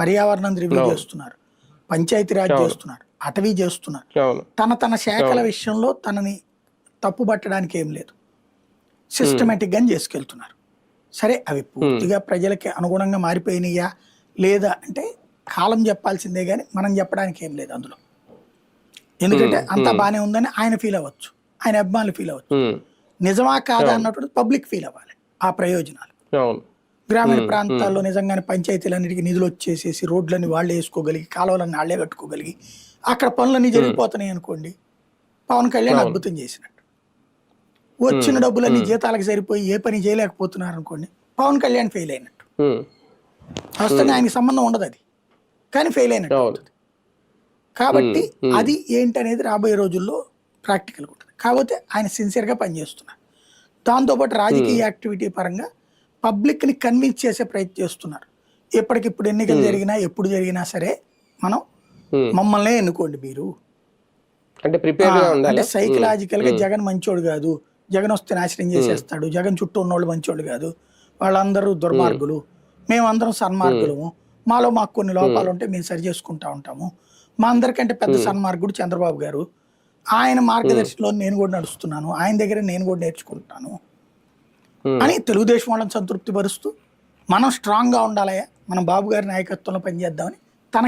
పర్యావరణం రివ్యూ. చేస్తున్నారు. పంచాయతీరాజ్. చేస్తున్నారు. అటవీ చేస్తున్నారు. తన తన శాఖల. విషయంలో తనని తప్పు పట్టడానికి ఏం లేదు. సిస్టమేటిక్గా చేసుకెళ్తున్నారు. సరే అవి పూర్తిగా ప్రజలకి అనుగుణంగా మారిపోయినాయా? లేదా అంటే కాలం చెప్పాల్సిందే కానీ మనం చెప్పడానికి ఏం లేదు అందులో. ఎందుకంటే. అంతా. బానే ఉందని ఆయన ఫీల్ అవ్వచ్చు. ఆయన అభిమానులు ఫీల్ అవ్వచ్చు. నిజమా కాదా. అన్నప్పుడు పబ్లిక్ ఫీల్ అవ్వాలి. ఆ ప్రయోజనాలు. గ్రామీణ. ప్రాంతాల్లో నిజంగానే పంచాయతీలన్నిటికీ నిధులు వచ్చేసేసి రోడ్లన్నీ వాళ్ళే వేసుకోగలిగి కాలువలన్నీ వాళ్ళే కట్టుకోగలిగి అక్కడ పనులన్నీ జరిగిపోతున్నాయి అనుకోండి పవన్ కళ్యాణ్. అద్భుతం చేసినట్టు వచ్చిన. డబ్బులన్నీ. జీతాలకు సరిపోయి ఏ పని చేయలేకపోతున్నారు అనుకోండి పవన్ కళ్యాణ్ ఫెయిల్ అయినట్టు వాస్తవంగా ఆయనకి సంబంధం ఉండదు అది కానీ ఫెయిల్ అయినట్టు. అవుతుంది. కాబట్టి. అది ఏంటనేది రాబోయే రోజుల్లో ప్రాక్టికల్ ఉంటుంది కాకపోతే ఆయన సిన్సియర్గా పనిచేస్తున్నారు దాంతోపాటు రాజకీయ యాక్టివిటీ పరంగా పబ్లిక్ని కన్విన్స్ చేసే ప్రయత్నం చేస్తున్నారు ఎప్పటికిప్పుడు ఎన్నికలు జరిగినా ఎప్పుడు జరిగినా సరే మనం. మమ్మల్నే ఎన్నుకోండి మీరు. అంటే సైకలాజికల్గా జగన్ మంచోడు కాదు. జగన్ వస్తే నాశనం చేసేస్తాడు. జగన్ చుట్టూ ఉన్నోళ్ళు మంచోళ్ళు కాదు. వాళ్ళందరూ దుర్మార్గులు. మేమందరం సన్మార్గులము. మాలో మాకు కొన్ని లోపాలు ఉంటే మేము సరి చేసుకుంటా ఉంటాము. మా అందరికంటే పెద్ద సన్మార్గుడు చంద్రబాబు గారు. ఆయన మార్గదర్శిలో నేను కూడా నడుస్తున్నాను. ఆయన దగ్గర నేను కూడా నేర్చుకుంటాను. Hmm. అని తెలుగుదేశం వాళ్ళని సంతృప్తి పరుస్తూ మనం స్ట్రాంగ్గా ఉండాలయ్యా మనం బాబు గారి నాయకత్వంలో పనిచేద్దామని తన